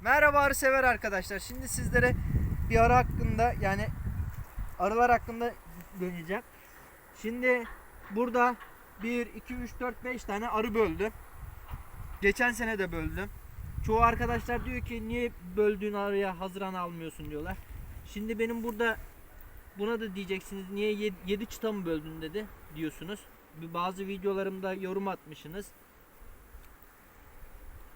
Merhaba arı sever arkadaşlar. Şimdi sizlere bir arı hakkında yani arılar hakkında deneyeceğim. Şimdi burada 1, 2, 3, 4, 5 tane arı böldüm. Geçen sene de böldüm. Çoğu arkadaşlar diyor ki niye böldüğün arıya hazıran almıyorsun diyorlar. Şimdi benim burada buna da diyeceksiniz niye 7 çıta mı böldün dedi diyorsunuz. Bazı videolarımda yorum atmışsınız.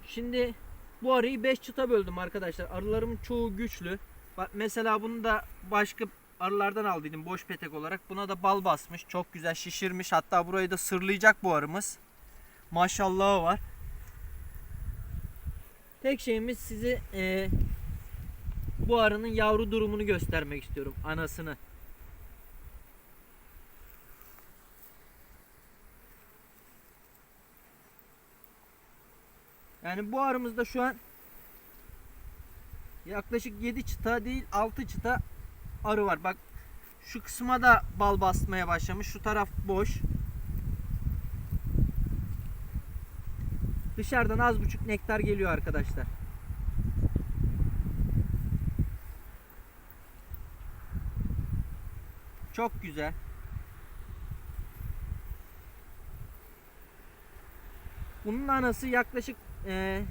Şimdi bu arıyı 5 çıta böldüm arkadaşlar. Arılarımın çoğu güçlü. Bak mesela bunu da başka arılardan aldıydım boş petek olarak. Buna da bal basmış. Çok güzel şişirmiş. Hatta burayı da sırlayacak bu arımız. Maşallahı var. Tek şeyimiz size eee, bu arının yavru durumunu göstermek istiyorum. Anasını. Yani bu arımızda şu an yaklaşık 7 çıta değil 6 çıta arı var. Bak şu kısma da bal basmaya başlamış. Şu taraf boş. Dışarıdan az buçuk nektar geliyor arkadaşlar. Çok güzel. Bunun anası yaklaşık eee,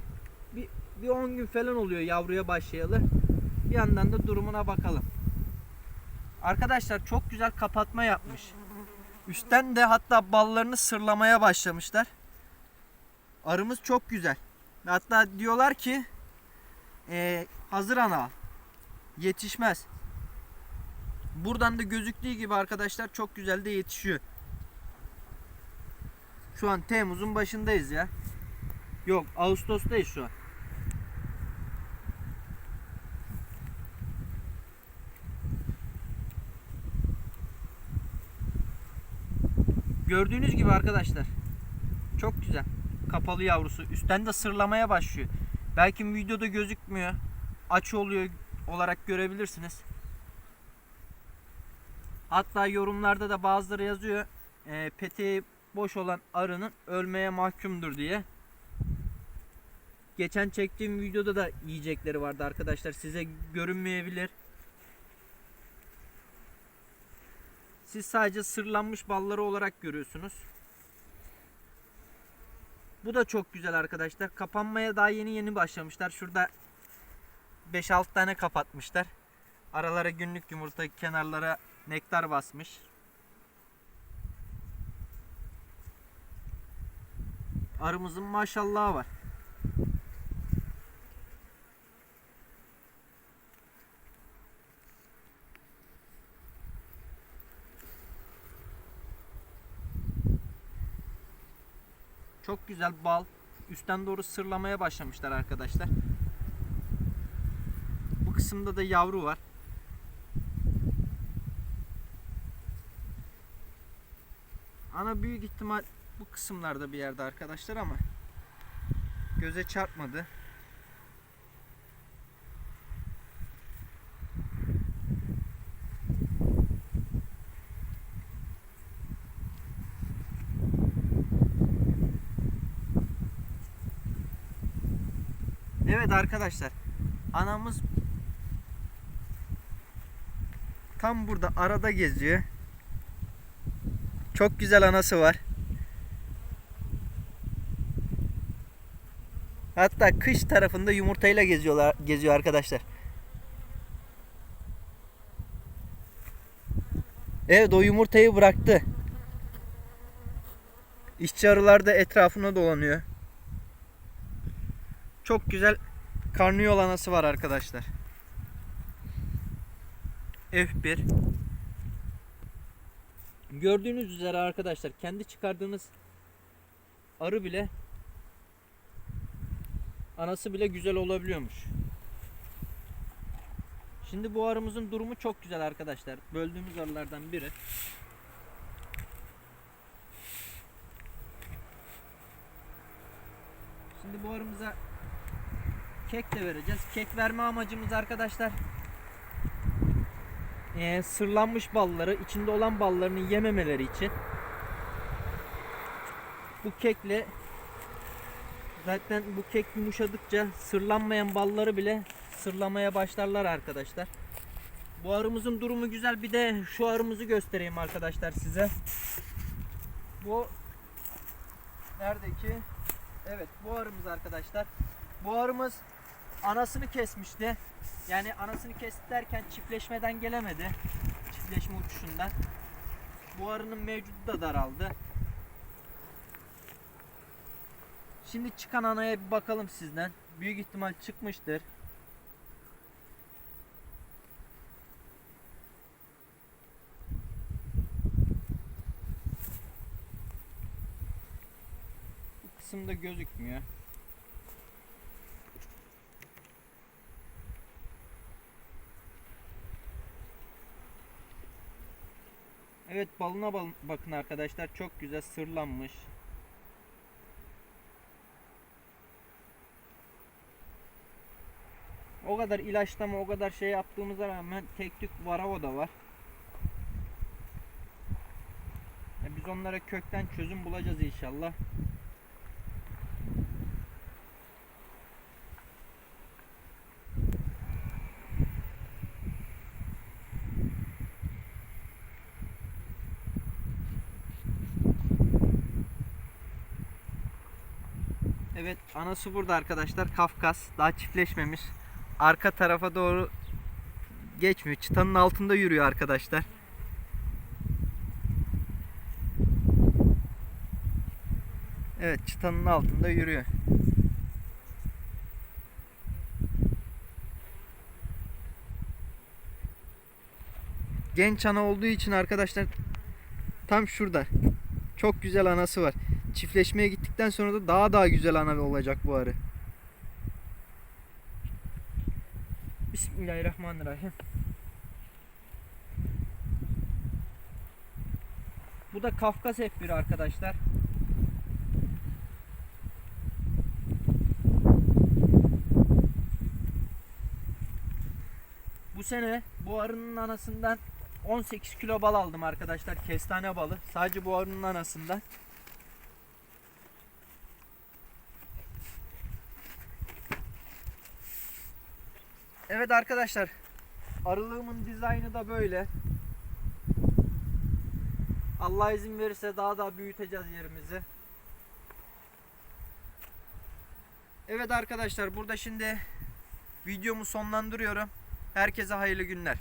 bir, bir 10 gün falan oluyor yavruya başlayalı. Bir yandan da durumuna bakalım. Arkadaşlar çok güzel kapatma yapmış. Üstten de hatta ballarını sırlamaya başlamışlar. Arımız çok güzel. Hatta diyorlar ki eee, hazır ana yetişmez. Buradan da gözüktüğü gibi arkadaşlar çok güzel de yetişiyor. Şu an Temmuz'un başındayız ya. Yok Ağustos'tayız şu an. Gördüğünüz gibi arkadaşlar. Çok güzel. Kapalı yavrusu. Üstten de sırlamaya başlıyor. Belki videoda gözükmüyor. Aç oluyor olarak görebilirsiniz. Hatta yorumlarda da bazıları yazıyor. E, peteği boş olan arının ölmeye mahkumdur diye. Geçen çektiğim videoda da yiyecekleri vardı arkadaşlar. Size görünmeyebilir. Siz sadece sırlanmış balları olarak görüyorsunuz. Bu da çok güzel arkadaşlar. Kapanmaya daha yeni yeni başlamışlar. Şurada 5-6 tane kapatmışlar. Aralara günlük yumurta, kenarlara nektar basmış. Arımızın maşallahı var. Çok güzel bal. Üstten doğru sırlamaya başlamışlar arkadaşlar. Bu kısımda da yavru var. Ana büyük ihtimal bu kısımlarda bir yerde arkadaşlar ama göze çarpmadı. Evet arkadaşlar. Anamız tam burada arada geziyor. Çok güzel anası var. Hatta kış tarafında yumurtayla geziyorlar, geziyor arkadaşlar. Evet o yumurtayı bıraktı. İşçi arılar da etrafına dolanıyor. Çok güzel karnıyol anası var arkadaşlar. F1 Gördüğünüz üzere arkadaşlar kendi çıkardığınız arı bile anası bile güzel olabiliyormuş. Şimdi bu arımızın durumu çok güzel arkadaşlar. Böldüğümüz arılardan biri. Şimdi bu arımıza kek de vereceğiz. Kek verme amacımız arkadaşlar eee, sırlanmış balları, içinde olan ballarını yememeleri için bu kekle Zaten bu kek yumuşadıkça sırlanmayan balları bile sırlamaya başlarlar arkadaşlar. Bu arımızın durumu güzel. Bir de şu arımızı göstereyim arkadaşlar size. Bu nerede ki? Evet bu arımız arkadaşlar. Bu arımız anasını kesmişti. Yani anasını kesti derken çiftleşmeden gelemedi. Çiftleşme uçuşundan. Bu arının mevcudu da daraldı. Şimdi çıkan anaya bir bakalım sizden. Büyük ihtimal çıkmıştır. Bu kısımda gözükmüyor. Evet balına bal- bakın arkadaşlar çok güzel sırlanmış. O kadar ilaçlama o kadar şey yaptığımıza rağmen tek tük varavo da var. E biz onlara kökten çözüm bulacağız inşallah. Evet anası burada arkadaşlar Kafkas daha çiftleşmemiş arka tarafa doğru geçmiyor çıtanın altında yürüyor arkadaşlar Evet çıtanın altında yürüyor Genç ana olduğu için arkadaşlar tam şurada çok güzel anası var. Çiftleşmeye gittikten sonra da daha daha güzel ana olacak bu arı. Bismillahirrahmanirrahim. Bu da Kafkas F1 arkadaşlar. Bu sene bu arının anasından 18 kilo bal aldım arkadaşlar. Kestane balı. Sadece bu arının anasından. Evet arkadaşlar. Arılığımın dizaynı da böyle. Allah izin verirse daha da büyüteceğiz yerimizi. Evet arkadaşlar burada şimdi videomu sonlandırıyorum. Herkese hayırlı günler.